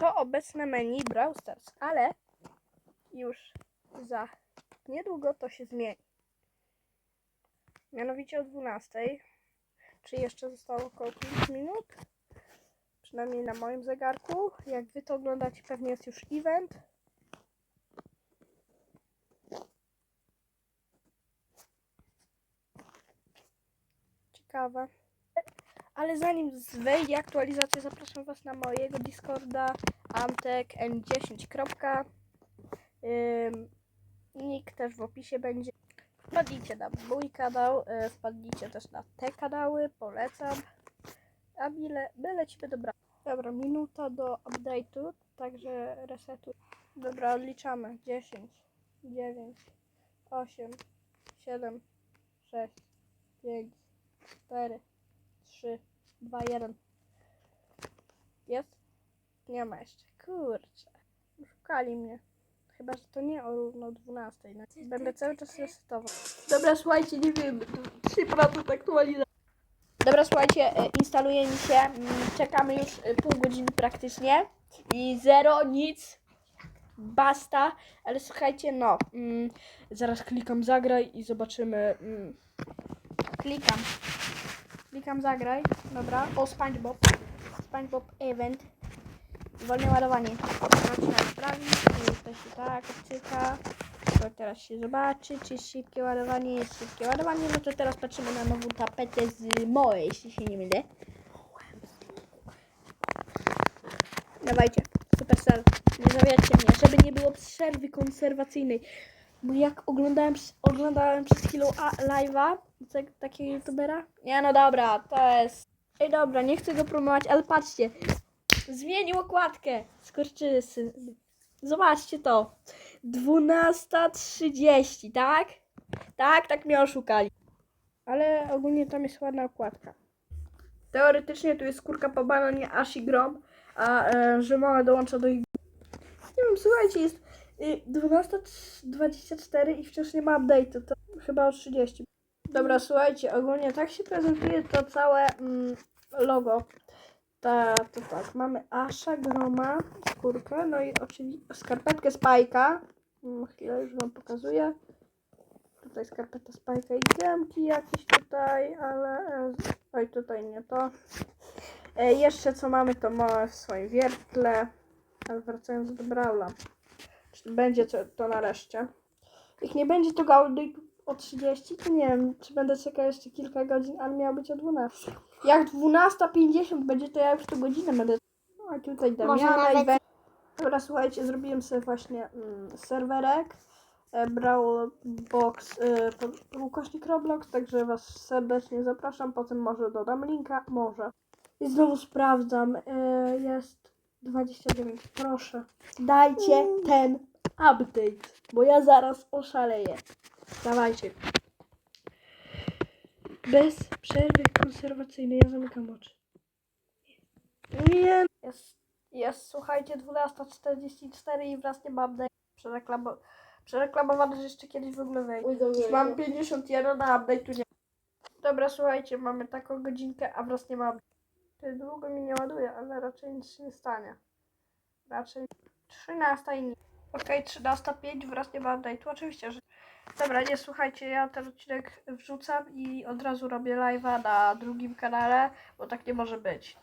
to obecne menu Brawl Stars, ale już za niedługo to się zmieni. Mianowicie o 12, czy jeszcze zostało około 5 minut, przynajmniej na moim zegarku. Jak wy to oglądacie, pewnie jest już event. Ciekawe. Ale zanim wejdzie aktualizacja, zapraszam Was na mojego Discorda amtekn10. Ym, Nick też w opisie będzie. Wpadnijcie na mój kanał, y, wpadnijcie też na te kanały, polecam. A byle, my lecimy dobra. Dobra, minuta do update'u, także resetu. Dobra, odliczamy. 10, 9, 8, 7, 6, 5, 4, 3, 2, 1. Jest? Nie ma jeszcze. Kurczę. Szukali mnie. Chyba, że to nie o równo 12. No. Będę cały czas resetował. Dobra, słuchajcie, nie wiem. 3% aktualizacji. Dobra, słuchajcie, e, instaluje mi się. mm, Czekamy już e, pół godziny praktycznie. I zero, nic. Basta. Ale słuchajcie, no. Mm, zaraz klikam zagraj i zobaczymy. Mm, klikam. Klikam zagraj. Dobra. O, SpongeBob. SpongeBob Event. Wolne ładowanie. Zaczynam sprawdzić. Tu jesteś tak, opcyka. To teraz się zobaczy, czy szybkie ładowanie jest szybkie ładowanie. No to teraz patrzymy na nową tapetę z mojej, jeśli się nie mylę. Dawajcie, Supercell, nie zawiadcie mnie, żeby nie było przerwy konserwacyjnej. Bo jak oglądałem, oglądałem przez chwilę live'a tak- takiego youtubera. Nie no dobra, to jest... Ej dobra, nie chcę go promować, ale patrzcie. Zmienił okładkę. Skorczysy. Zobaczcie to. 12.30, tak? Tak, tak mnie oszukali. Ale ogólnie tam jest ładna okładka. Teoretycznie tu jest skórka po bananie Ashi Grom, a e, że mama dołącza do ich... Nie wiem, słuchajcie, jest 12.24 i wciąż nie ma update'u, to chyba o 30. Dobra, słuchajcie, ogólnie tak się prezentuje to całe mm, logo. Ta, to tak, mamy Asha, Groma, skórkę, no i oczywiście skarpetkę Spajka. Mm, Chwilę już wam pokazuję. Tutaj skarpeta Spajka i gemki jakieś tutaj, ale... e, Oj, tutaj nie to. E, jeszcze co mamy, to mamy w swoim wiertle. Ale wracając do Brawla. Czy będzie to, to nareszcie. Jak nie będzie to Gaudy o 30, to nie wiem, czy będę czekał jeszcze kilka godzin, ale miał być o 12. Jak 12.50 będzie, to ja już tu godzinę będę. No a tutaj Damiana i. Dobra, słuchajcie, zrobiłem sobie właśnie mm, serwerek. E, Brawl Box, e, ukośnik Roblox, także Was serdecznie zapraszam. Potem może dodam linka, może. I znowu sprawdzam, e, jest 29, proszę. Dajcie ten update, bo ja zaraz oszaleję. Dawajcie. Bez przerwy konserwacyjnej, ja zamykam oczy. Nie. Jest, jest słuchajcie, 12.44 i wraz nie mam update. Przereklamo- przereklamowane, że jeszcze kiedyś w ogóle wejdzie. Już mam 51 na update'u nie. Dobra, słuchajcie, mamy taką godzinkę, a wraz nie ma Ty długo mi nie ładuje, ale raczej nic się nie stanie. Raczej 13 i nic. Okej, 13.05, wraz nie ma update'u, oczywiście, że... Dobra, nie, słuchajcie, ja ten odcinek wrzucam i od razu robię live'a na drugim kanale, bo tak nie może być.